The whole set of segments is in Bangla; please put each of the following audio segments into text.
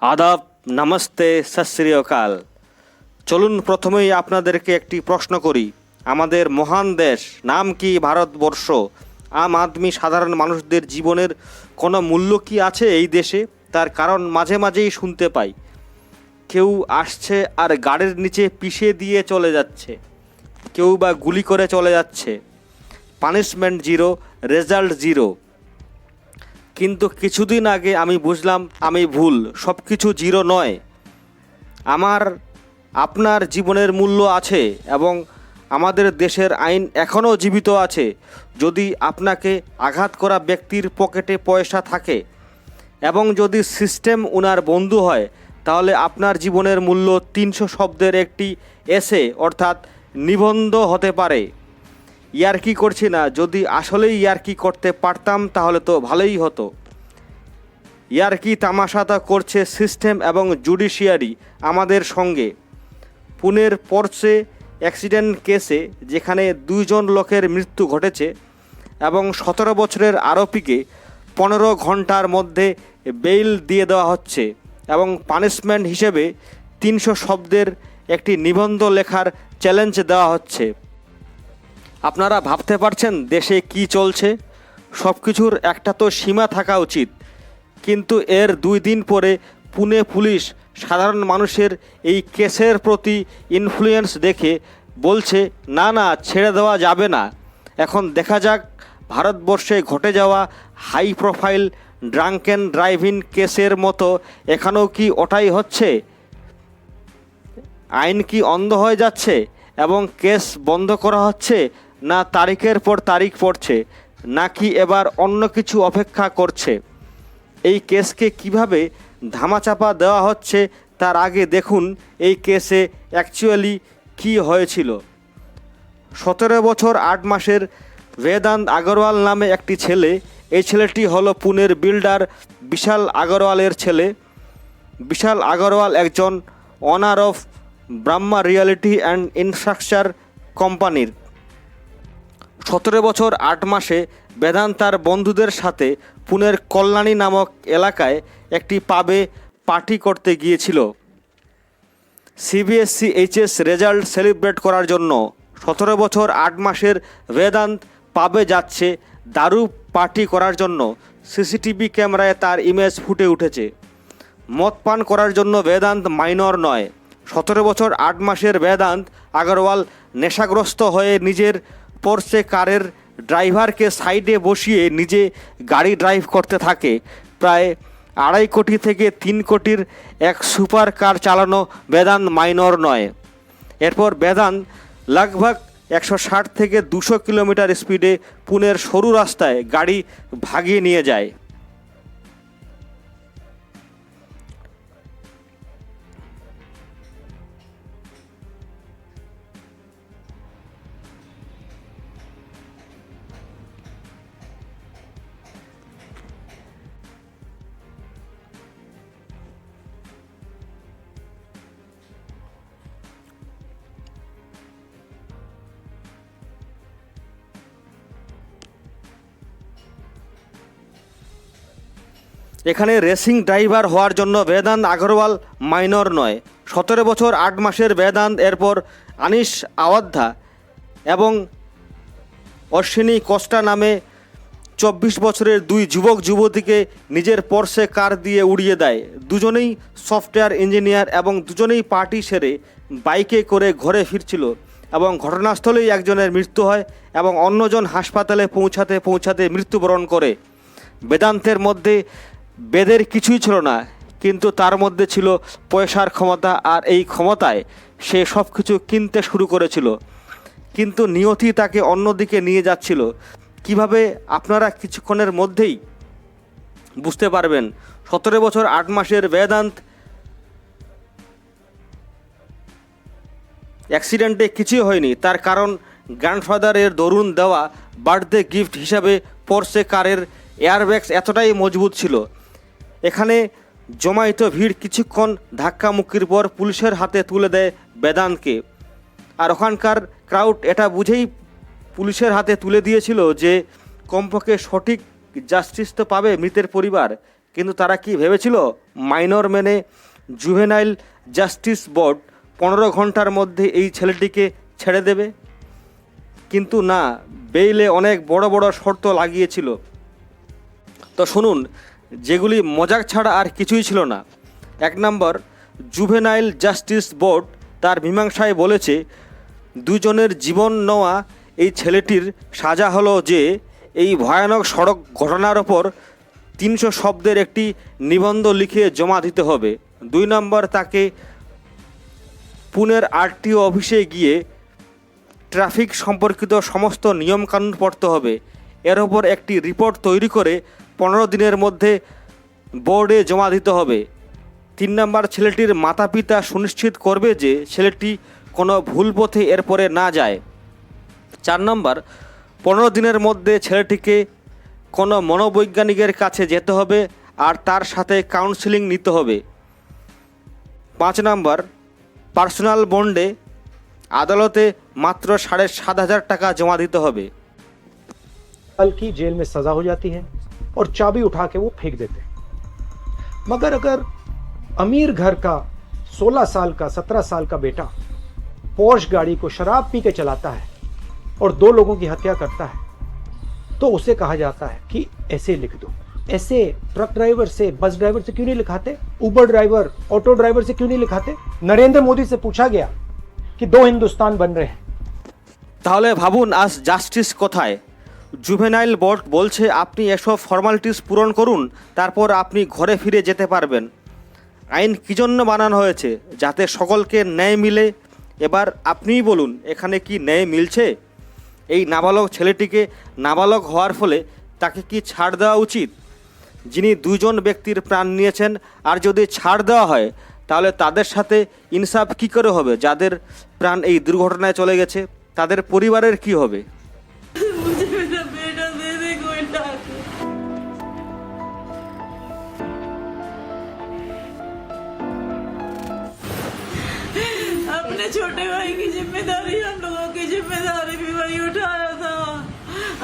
আদাব, নমস্তে সত অকাল চলুন প্রথমেই আপনাদেরকে একটি প্রশ্ন করি। আমাদের মহান দেশ, নাম কি ভারতবর্ষ? আম আদমি সাধারণ মানুষদের জীবনের কোনো মূল্য কি আছে এই দেশে? তার কারণ মাঝে মাঝেই শুনতে পাই। কেউ আসছে আর গাড়ির নিচে পিষে দিয়ে চলে যাচ্ছে। কেউ বা গুলি করে চলে যাচ্ছে। Punishment zero, result zero. কিন্তু কিছুদিন আগে আমি বুঝলাম আমি ভুল সব কিছু জিরো নয়। আমার, আপনার জীবনের মূল্য আছে এবং আমাদের দেশের আইন এখনও জীবিত আছে। যদি আপনাকে আঘাত করা ব্যক্তির পকেটে পয়সা থাকে এবং যদি সিস্টেম উনার বন্ধু হয়, তাহলে আপনার জীবনের মূল্য তিনশো শব্দের একটি এসে অর্থাৎ নিবন্ধ হতে পারে। ইয়ার্কি করছি না? যদি আসলেই ইয়ার্কি করতে পারতাম, তাহলে তো ভালোই হতো। ইয়ার্কি তামাশাতা করছে সিস্টেম এবং জুডিশিয়ারি আমাদের সঙ্গে? পুনের পর্সে অ্যাক্সিডেন্ট কেসে যেখানে দুইজন লোকের মৃত্যু ঘটেছে এবং সতেরো বছরের আরোপীকে পনেরো ঘণ্টার মধ্যে বেইল দিয়ে দেওয়া হচ্ছে এবং পানিশমেন্ট হিসেবে তিনশো শব্দের একটি নিবন্ধ লেখার চ্যালেঞ্জ দেওয়া হচ্ছে। আপনারা ভাবতে পারছেন দেশে কি চলছে? সব কিছুর একটা তো সীমা থাকা উচিত। কিন্তু এর দুই দিন পরে পুনে পুলিশ সাধারণ মানুষের এই কেসের প্রতি ইনফ্লুয়েন্স দেখে বলছে, না না, ছেড়ে দেওয়া যাবে না। এখন দেখা যাক, ভারতবর্ষে ঘটে যাওয়া হাই প্রোফাইল ড্রাঙ্কেন ড্রাইভিং কেসের মতো এখানেও কি ওটাই হচ্ছে? আইন কি অন্ধ হয়ে যাচ্ছে এবং কেস বন্ধ করা হচ্ছে? না তারিখের পর তারিখ পড়ছে, নাকি এবার অন্য কিছু অপেক্ষা করছে। এই কেসকে কীভাবে ধামাচাপা দেওয়া হচ্ছে তার আগে দেখুন এই কেসে অ্যাকচুয়ালি কি হয়েছিল। সতেরো বছর আট মাসের বেদান্ত আগরওয়াল নামে একটি ছেলে, এই ছেলেটি হলো পুনের বিল্ডার বিশাল আগরওয়ালের ছেলে। বিশাল আগরওয়াল একজন owner of Brahma reality and infrastructure কোম্পানির। সতেরো বছর আট মাসে বেদান্ত তার বন্ধুদের সাথে পুনের কল্যাণী নামক এলাকায় একটি পাবে পার্টি করতে গিয়েছিল। সিবিএসসি এইচএস রেজাল্ট সেলিব্রেট করার জন্য সতেরো বছর আট মাসের বেদান্ত পাবে যাচ্ছে দারু পার্টি করার জন্য। সিসিটিভি ক্যামেরায় তার ইমেজ ফুটে উঠেছে। মদ পান করার জন্য বেদান্ত মাইনর নয়। সতেরো বছর আট মাসের বেদান্ত আগরওয়াল নেশাগ্রস্ত হয়ে নিজের পোর্সে কারের ড্রাইভারকে সাইডে বসিয়ে নিজে গাড়ি ড্রাইভ করতে থাকে। প্রায় আড়াই কোটি থেকে তিন কোটির এক সুপার কার চালানো বেদান মাইনর নয়। এরপর বেদান লাগভাগ একশো ষাট থেকে দুশো কিলোমিটার স্পিডে পুনের সরু রাস্তায় গাড়ি ভাগিয়ে নিয়ে যায়। এখানে রেসিং ড্রাইভার হওয়ার জন্য বেদান্ত আগরওয়াল মাইনর নয়। সতেরো বছর আট মাসের বেদান্ত, এরপর আনিস আওয়াধ্যা এবং অশ্বিনী কষ্টা নামে চব্বিশ বছরের দুই যুবক যুবতীকে নিজের পর্সে কার দিয়ে উড়িয়ে দেয়। দুজনেই সফটওয়্যার ইঞ্জিনিয়ার এবং দুজনেই পার্টি সেরে বাইকে করে ঘরে ফিরছিল এবং ঘটনাস্থলেই একজনের মৃত্যু হয় এবং অন্যজন হাসপাতালে পৌঁছাতে পৌঁছাতে মৃত্যুবরণ করে। বেদান্তের মধ্যে বেদের কিছুই ছিল না, কিন্তু তার মধ্যে ছিল পয়সার ক্ষমতা আর এই ক্ষমতায় সে সব কিছু কিনতে শুরু করেছিল। কিন্তু নিয়তি তাকে অন্যদিকে নিয়ে যাচ্ছিল। কীভাবে আপনারা কিছুক্ষণের মধ্যেই বুঝতে পারবেন, সতেরো বছর আট মাসের বেদান্ত অ্যাক্সিডেন্টে কিছুই হয়নি। তার কারণ গ্র্যান্ডফাদারের দরুন দেওয়া বার্থডে গিফট হিসাবে পর্সে কারের এয়ারব্যাগস এতটাই মজবুত ছিল। এখানে জমায়িত ভিড় কিছুক্ষণ ধাক্কামুক্তির পর পুলিশের হাতে তুলে দেয় বেদান্তকে। আর ওখানকার ক্রাউড এটা বুঝেই পুলিশের হাতে তুলে দিয়েছিল যে কমপক্ষে সঠিক জাস্টিস তো পাবে মৃতের পরিবার। কিন্তু তারা কি ভেবেছিল? মাইনর মেনে জুভেনাইল জাস্টিস বোর্ড পনেরো ঘণ্টার মধ্যে এই ছেলেটিকে ছেড়ে দেবে? কিন্তু না, বেইলে অনেক বড় বড় শর্ত লাগিয়েছিল। তো শুনুন যেগুলি মজাক ছাড়া আর কিছুই ছিল না। এক নম্বর জুভেনাইল জাস্টিস বোর্ড তার মীমাংসায় বলেছে, দুজনের জীবন নেওয়া এই ছেলেটির সাজা হলো যে, এই ভয়ানক সড়ক ঘটনার ওপর তিনশো শব্দের একটি নিবন্ধ লিখে জমা দিতে হবে। দুই নম্বর, তাকে পুনের আরটিও অফিসে গিয়ে ট্রাফিক সম্পর্কিত সমস্ত নিয়মকানুন পড়তে হবে। এর ওপর একটি রিপোর্ট তৈরি করে পনেরো দিনের মধ্যে বোর্ডে জমা দিতে হবে তিন নম্বর ছেলেটির মাতা পিতা সুনিশ্চিত করবে যে ছেলেটি কোনো ভুল পথে এরপরে না যায় চার নম্বর পনেরো দিনের মধ্যে ছেলেটিকে কোনো মনোবৈজ্ঞানিকের কাছে যেতে হবে আর তার সাথে কাউন্সিলিং নিতে হবে পাঁচ নম্বর পার্সোনাল বন্ডে আদালতে মাত্র সাড়ে সাত হাজার টাকা জমা দিতে হবে साल की जेल में सजा हो जाती है और चाबी उठा के वो फेंक देते हैं मगर अगर अमीर घर का 16 साल का 17 साल का बेटा पोर्श गाड़ी को शराब पी के चलाता है और दो लोगों की हत्या करता है तो उसे कहा जाता है कि ऐसे लिख दो ऐसे ट्रक ड्राइवर से बस ड्राइवर से क्यों नहीं लिखाते उबर ड्राइवर ऑटो ड्राइवर से क्यों नहीं लिखाते नरेंद्र मोदी से पूछा गया कि दो हिंदुस्तान बन रहे हैं তাহলে ভাবুন আজ জাস্টিস কোথায় জুভেনাইল বোর্ড বলছে আপনি এসব ফর্মালিটিস পূরণ করুন, তারপর আপনি ঘরে ফিরে যেতে পারবেন। আইন কী জন্য বানানো হয়েছে? যাতে সকলকে ন্যায় মিলে। এবার আপনিই বলুন, এখানে কি ন্যায় মিলছে? এই নাবালক ছেলেটিকে নাবালক হওয়ার ফলে তাকে কি ছাড় দেওয়া উচিত? যিনি দুজন ব্যক্তির প্রাণ নিয়েছেন, আর যদি ছাড় দেওয়া হয়, তাহলে তাদের সাথে ইনসাফ কী করে হবে? যাদের প্রাণ এই দুর্ঘটনায় চলে গেছে, তাদের পরিবারের কি হবে? ज़िम्मेदारी हम लोगों की ज़िम्मेदारी भी वही उठाया था।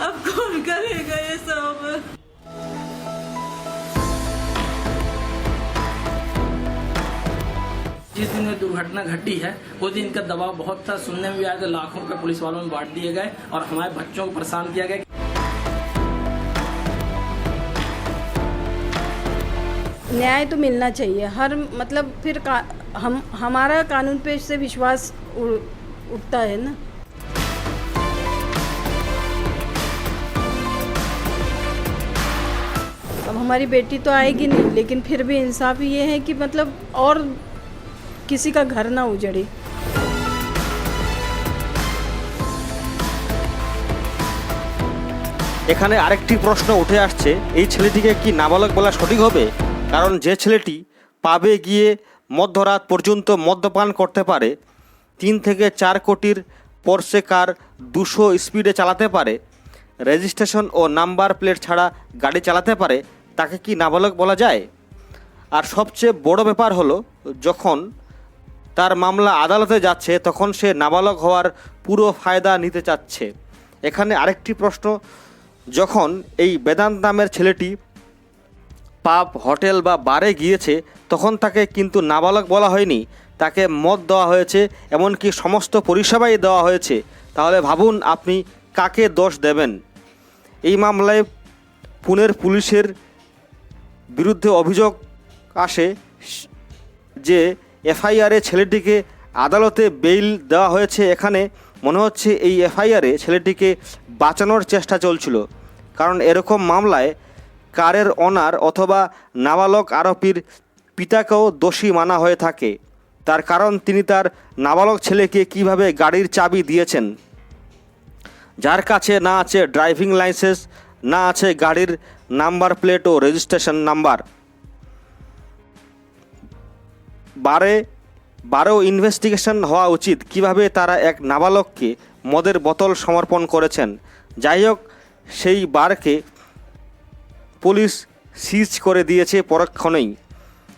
अब कौन करेगा ये सब? जिस दिन में दुर्घटना घटी है उस दिन का दबाव बहुत था। सुनने में भी आया था लाखों रुपए पुलिस वालों में बांट दिए गए और हमारे बच्चों को परेशान किया गया। न्याय तो मिलना चाहिए। हर मतलब फिर का, हम हमारा कानून पे से विश्वास उठता है ना अब हमारी बेटी तो आएगी नहीं लेकिन फिर भी इंसाफ ये है कि मतलब और किसी का घर ना उजड़े এখানে আরেকটি প্রশ্ন উঠে আসছে এই ছেলেটিকে কি নাবালক বলা সঠিক হবে কারণ যে ছেলেটি পাবে গিয়ে মধ্যরাত পর্যন্ত মদ্যপান করতে পারে তিন থেকে চার কোটির পর্সে কার দুশো স্পিডে চালাতে পারে। রেজিস্ট্রেশন ও নাম্বার প্লেট ছাড়া গাড়ি চালাতে পারে, তাকে কি নাবালক বলা যায়? আর সবচেয়ে বড় ব্যাপার হলো, যখন তার মামলা আদালতে যাচ্ছে, তখন সে নাবালক হওয়ার পুরো ফায়দা নিতে চাচ্ছে। এখানে আরেকটি প্রশ্ন, যখন এই বেদান্ত নামের ছেলেটি পাব হোটেল বা বারে গিয়েছে, তখন তাকে কিন্তু নাবালক বলা হয়নি। তাকে মদ দেওয়া হয়েছে, এমনকি সমস্ত পরিষেবাই দেওয়া হয়েছে। তাহলে ভাবুন আপনি কাকে দোষ দেবেন। এই মামলায় পুনের পুলিশের বিরুদ্ধে অভিযোগ আসে যে, এফআইআরে ছেলেটিকে আদালতে বেইল দেওয়া হয়েছে। এখানে মনে হচ্ছে এই এফআইআরে ছেলেটিকে বাঁচানোর চেষ্টা চলছিল। কারণ এরকম মামলায় কারের অনার অথবা নাবালক আরোপীর পিতাকেও দোষী মানা হয়ে থাকে। তার কারণ তিনি তার নাবালক ছেলেকে কীভাবে গাড়ির চাবি দিয়েছেন। যার কাছে না আছে ড্রাইভিং লাইসেন্স, না আছে গাড়ির নাম্বার প্লেট ও রেজিস্ট্রেশন নাম্বার। বারে বারেও ইনভেস্টিগেশন হওয়া উচিত কীভাবে তারা এক নাবালককে মদের বোতল সমর্পণ করেছেন। যাই হোক, সেই বারকে পুলিশ সিজ করে দিয়েছে পরক্ষণেই।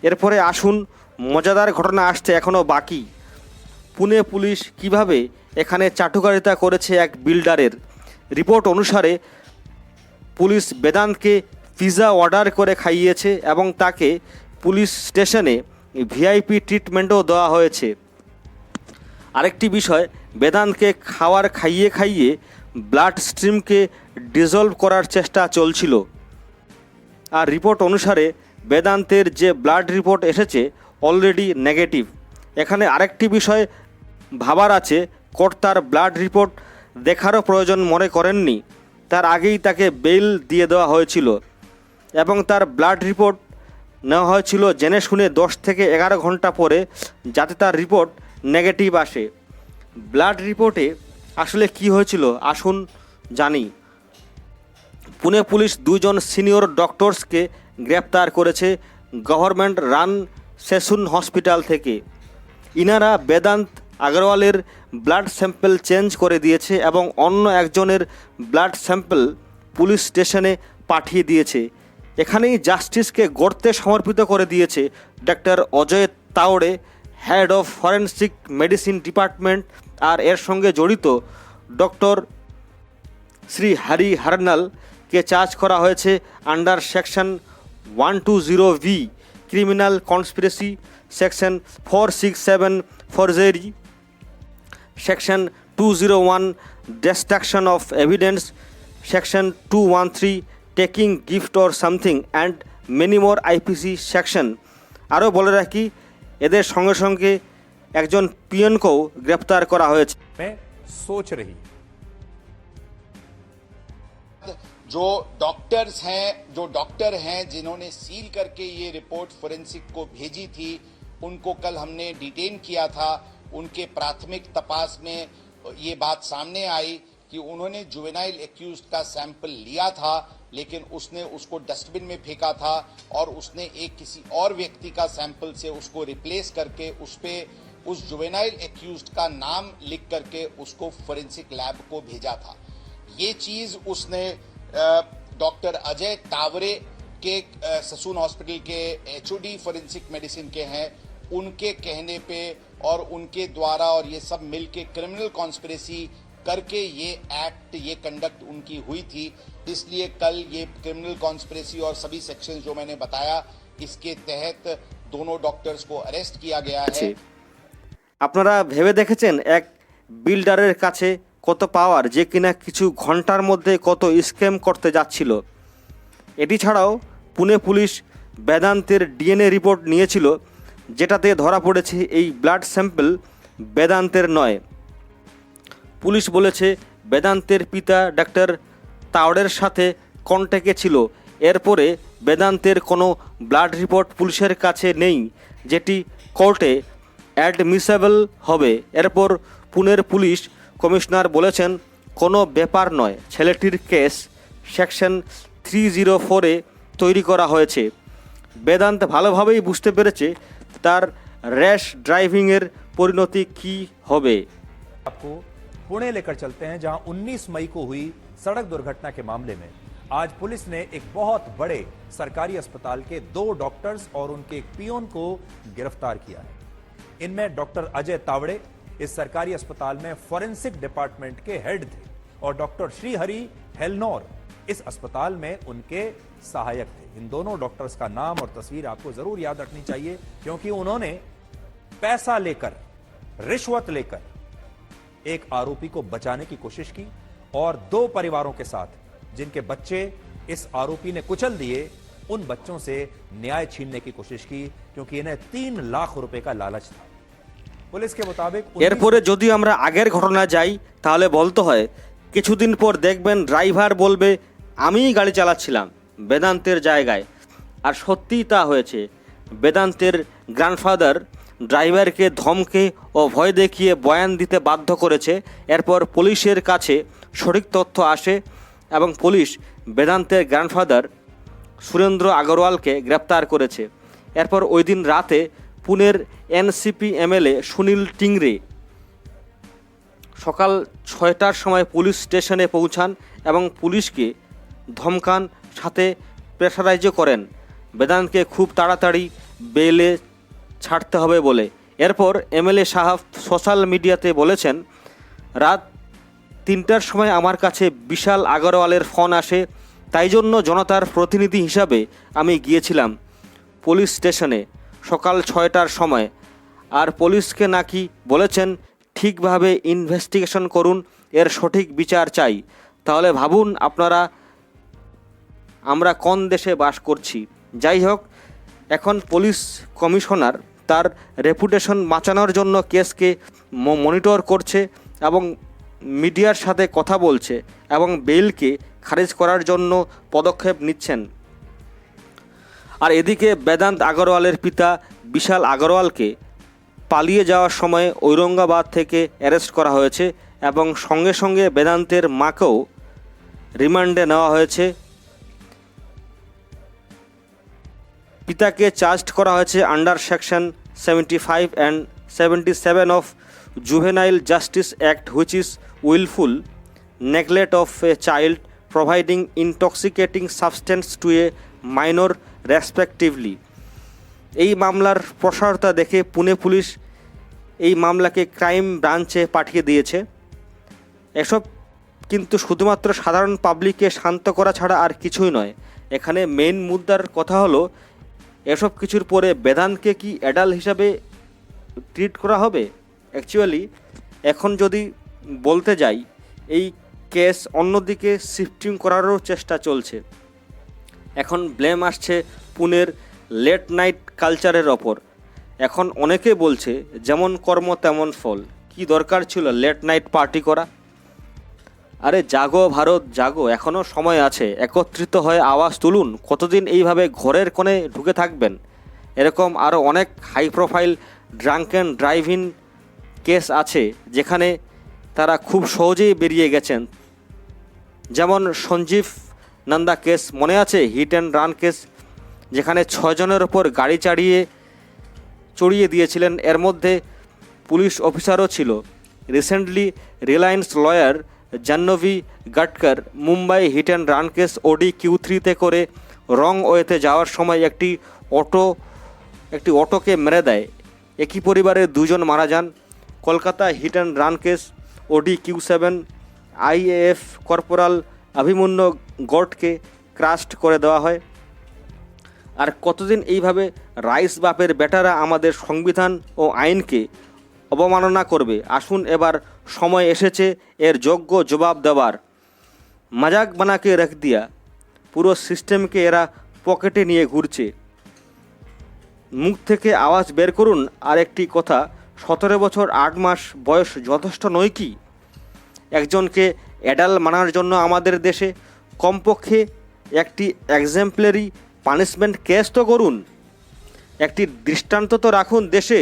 এরপরে আসুন মজাদার ঘটনা আসতে এখনও বাকি। পুনে পুলিশ কীভাবে এখানে চাটুকারিতা করেছে এক বিল্ডারের? রিপোর্ট অনুসারে পুলিশ বেদান্তকে পিৎজা অর্ডার করে খাইয়েছে এবং তাকে পুলিশ স্টেশনে ভিআইপি ট্রিটমেন্টও দেওয়া হয়েছে। আরেকটি বিষয়, বেদান্তকে খাওয়ার খাইয়ে খাইয়ে ব্লাড স্ট্রিমকে ডিজলভ করার চেষ্টা চলছিল। আর রিপোর্ট অনুসারে বেদান্তের যে ব্লাড রিপোর্ট এসেছে অলরেডি নেগেটিভ। এখানে আরেকটি বিষয় ভাবার আছে কোর্ট তার ব্লাড রিপোর্ট দেখারও প্রয়োজন মনে করেননি। তার আগেই তাকে বেইল দিয়ে দেওয়া হয়েছিল এবং তার ব্লাড রিপোর্ট নেওয়া হয়েছিল জেনে শুনে দশ থেকে এগারো ঘণ্টা পরে, যাতে তার রিপোর্ট নেগেটিভ আসে। ব্লাড রিপোর্টে আসলে কি হয়েছিল আসুন জানি। পুনে পুলিশ দুজন সিনিয়র ডক্টরসকে গ্রেপ্তার করেছে। গভর্নমেন্ট রান সেসুন হসপিটাল থেকে। ইনারা বেদান্ত আগরওয়ালের ব্লাড স্যাম্পল চেঞ্জ করে দিয়েছে এবং অন্য একজনের ব্লাড স্যাম্পল পুলিশ স্টেশনে পাঠিয়ে দিয়েছে। এখানেই জাস্টিসকে গড়তে সমর্পিত করে দিয়েছে doctor Ajay Tawde, head of forensic medicine department, আর এর সঙ্গে জড়িত ডক্টর শ্রী হরি হারনালকে চার্জ করা হয়েছে under section one two zero B. Criminal conspiracy section four six seven forgery section two zero one destruction of evidence, section 213 taking gift or something, and many more IPC section আরও বলে রাখি, এদের সঙ্গে সঙ্গে একজন পিয়নকেও গ্রেপ্তার করা হয়েছে। সোচ রহি जो डॉक्टर्स हैं, जो डॉक्टर हैं, जिन्होंने सील करके ये रिपोर्ट फोरेंसिक को भेजी थी, उनको कल हमने डिटेन किया था। उनके प्राथमिक तपास में ये बात सामने आई कि उन्होंने जुवेनाइल एक्यूज का सैंपल लिया था, लेकिन उसने उसको डस्टबिन में फेंका था और उसने एक किसी और व्यक्ति का सैंपल से उसको रिप्लेस करके उस पर उस जुवेनाइल एक्यूज का नाम लिख करके उसको फोरेंसिक लैब को भेजा था। ये चीज़ उसने डॉक्टर अजय तावरे के अ, ससून हॉस्पिटल के एचओडी फोरेंसिक मेडिसिन के हैं उनके कहने पे और उनके द्वारा और ये सब मिलके क्रिमिनल कॉन्स्पिरेसी करके ये एक्ट ये कंडक्ट उनकी हुई थी इसलिए कल ये क्रिमिनल कॉन्स्पिरेसी और सभी सेक्शन जो मैंने बताया इसके तहत दोनों डॉक्टर्स को अरेस्ट किया गया আছে है আপনারা ভেবে দেখেছেন এক বিল্ডারের কাছে কত পাওয়ার যে কিনা কিছু ঘণ্টার মধ্যে কত স্ক্যাম করতে যাচ্ছিল। এটি ছাড়াও পুনে পুলিশ বেদান্তের ডিএনএ রিপোর্ট নিয়েছিল, যেটাতে ধরা পড়েছে এই ব্লাড স্যাম্পল বেদান্তের নয়। পুলিশ বলেছে বেদান্তের পিতা ডাক্তার তাওড়ের সাথে কন্ট্যাক্টে ছিল। এরপরে বেদান্তের কোনো ব্লাড রিপোর্ট পুলিশের কাছে নেই, যেটি কোর্টে অ্যাডমিসেবল হবে। এরপর পুনের পুলিশ কমিশনার বলেছেন কোনো ব্যাপার নয় ছেলেটির কেস সেকশন থ্রি জিরো ফোরে তৈরি করা হয়েছে বেদান্ত ভালোভাবেই বুঝতে পেরেছে তার র্যাশ ড্রাইভিংয়ের পরিণতি কী হবে आपको पुणे लेकर चलते हैं जहां 19 मई को हुई सड़क दुर्घटना के मामले में आज पुलिस ने एक बहुत बड़े सरकारी अस्पताल के दो डॉक्टर्स और उनके एक पियोन को गिरफ्तार किया है इनमें डॉक्टर अजय तावड़े इस सरकारी अस्पताल में फॉरेंसिक डिपार्टमेंट के हेड थे और डॉक्टर श्रीहरि हेलनौर इस अस्पताल में उनके सहायक थे। इन दोनों डॉक्टर्स का नाम और तस्वीर आपको ज़रूर याद रखनी चाहिए, क्योंकि उन्होंने पैसा लेकर, रिश्वत लेकर एक आरोपी को बचाने की कोशिश की और दो परिवारों के साथ जिनके बच्चे इस आरोपी ने कुचल दिए, उन बच्चों से न्याय छीनने की कोशिश की, क्योंकि इन्हें तीन लाख रुपए का लालच था। এরপরে যদি আমরা আগের ঘটনা যাই, তাহলে বলতে হয়, কিছুদিন পর দেখবেন ড্রাইভার বলবে, আমিই গাড়ি চালাচ্ছিলাম, বেদান্তের জায়গায়। আর সত্যিই তা হয়েছে, বেদান্তের গ্র্যান্ডফাদার ড্রাইভারকে ধমকে ও ভয় দেখিয়ে বয়ান দিতে বাধ্য করেছে। এরপর পুলিশের কাছে সঠিক তথ্য আসে এবং পুলিশ বেদান্তের গ্র্যান্ডফাদার সুরেন্দ্র আগরওয়ালকে গ্রেপ্তার করেছে। এরপর ওই দিন রাতে পুনের এনসিপি এমএলএ সুনীল টিংরে সকাল ছয়টার সময় পুলিশ স্টেশনে পৌঁছান এবং পুলিশকে ধমকান, সাথে প্রেশারাইজও করেন। বেদান্তকে খুব তাড়াতাড়ি বেলে ছাড়তে হবে বলে। এরপর এমএলএ সাহাব সোশ্যাল মিডিয়াতে বলেছেন, রাত তিনটার সময় আমার কাছে বিশাল আগরওয়ালের ফোন আসে, তাই জন্য জনতার প্রতিনিধি হিসাবে আমি গিয়েছিলাম পুলিশ স্টেশনে। সকাল ছয়টার সময়। আর পুলিশকে নাকি বলেছেন, ঠিকভাবে ইনভেস্টিগেশন করুন, এর সঠিক বিচার চাই। তাহলে ভাবুন আপনারা, আমরা কোন দেশে বাস করছি। যাই হোক, এখন পুলিশ কমিশনার তার রেপুটেশন বাঁচানোর জন্য কেসকে মনিটর করছে এবং মিডিয়ার সাথে কথা বলছে এবং বেইলকে খারিজ করার জন্য পদক্ষেপ নিচ্ছেন। আর এদিকে বেদান্ত আগরওয়ালের পিতা বিশাল আগরওয়ালকে পালিয়ে যাওয়ার সময় ঔরঙ্গাবাদ থেকে অ্যারেস্ট করা হয়েছে এবং সঙ্গে সঙ্গে বেদান্তের মাকেও রিমান্ডে নেওয়া হয়েছে। পিতাকে চার্জড করা হয়েছে under section seventy five and seventy seven of juvenile justice act, which is wilful neglect of a child providing intoxicating substance to a minor respectively এই মামলার প্রসারতা দেখে পুনে পুলিশ এই মামলাকে ক্রাইম ব্রাঞ্চে পাঠিয়ে দিয়েছে। এসব কিন্তু শুধুমাত্র সাধারণ পাবলিককে শান্ত করা ছাড়া আর কিছুই নয়। এখানে মেন মুদ্রার কথা হলো, এসব কিছুর পরে বেদানকে কি অ্যাডাল হিসাবে ট্রিট করা হবে? অ্যাকচুয়ালি এখন যদি বলতে যাই, এই কেস অন্যদিকে শিফটিং করারও চেষ্টা চলছে। এখন ব্লেম আসছে পুনের লেট নাইট কালচারের ওপর। এখন অনেকে বলছে, যেমন কর্ম, তেমন ফল। কি দরকার ছিল লেট নাইট পার্টি করা? আরে জাগো ভারত, জাগো। এখনও সময় আছে। একত্রিত হয়ে আওয়াজ তুলুন। কতদিন এইভাবে ঘরের কোণে ঢুকে থাকবেন? এরকম আরও অনেক high profile drunken driving case আছে, যেখানে তারা খুব সহজেই বেরিয়ে গেছেন। যেমন সঞ্জীব নন্দা কেস মনে আছে? হিট অ্যান্ড রান কেস যেখানে ছজনের ওপর গাড়ি চাড়িয়ে চড়িয়ে দিয়েছিলেন। এর মধ্যে পুলিশ অফিসারও ছিল। Recently Reliance lawyer Jahnavi Gatkar Mumbai hit and run case ওডি কিউ থ্রিতে করে রং ওয়েতে যাওয়ার সময় একটি অটো, একটি অটোকে মেরে দেয়। একই পরিবারের দুজন মারা যান। Kolkata hit and run case ওডি কিউ সেভেন আইএএফ কর্পোরাল অভিমন্যু গডকে ক্রাস্ট করে দেওয়া হয়। আর কতদিন এইভাবে রাইস বাপের বেটারা আমাদের সংবিধান ও আইনকে অবমাননা করবে? আসুন এবার সময় এসেছে, এর যোগ্য জবাব দেওয়ার। মাজাক বানাকে রেখ দিয়া, পুরো সিস্টেমকে এরা পকেটে নিয়ে ঘুরছে। মুখ থেকে আওয়াজ বের করুন আর একটি কথা, সতেরো বছর আট মাস বয়স যথেষ্ট নয় কি? একজনকে অ্যাডাল মানার জন্য আমাদের দেশে কমপক্ষে একটি এক্সাম্পলারি পানিশমেন্ট কেস তো করুন। একটি দৃষ্টান্ত তো রাখুন দেশে,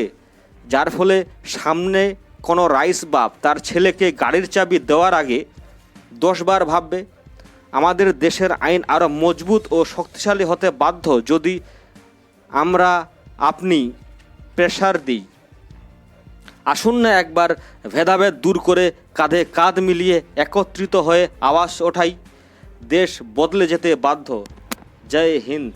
যার ফলে সামনে কোনো রাইস বাপ তার ছেলেকে গাড়ির চাবি দেওয়ার আগে দশবার ভাববে, আমাদের দেশের আইন আরও মজবুত ও শক্তিশালী হতে বাধ্য যদি আমরা আপনি প্রেশার দিই। আসুন না একবার ভেদাভেদ দূর করে কাঁধে কাঁধ মিলিয়ে একত্রিত হয়ে আওয়াজ ওঠাই। দেশ বদলে যেতে বাধ্য। জয় হিন্দ।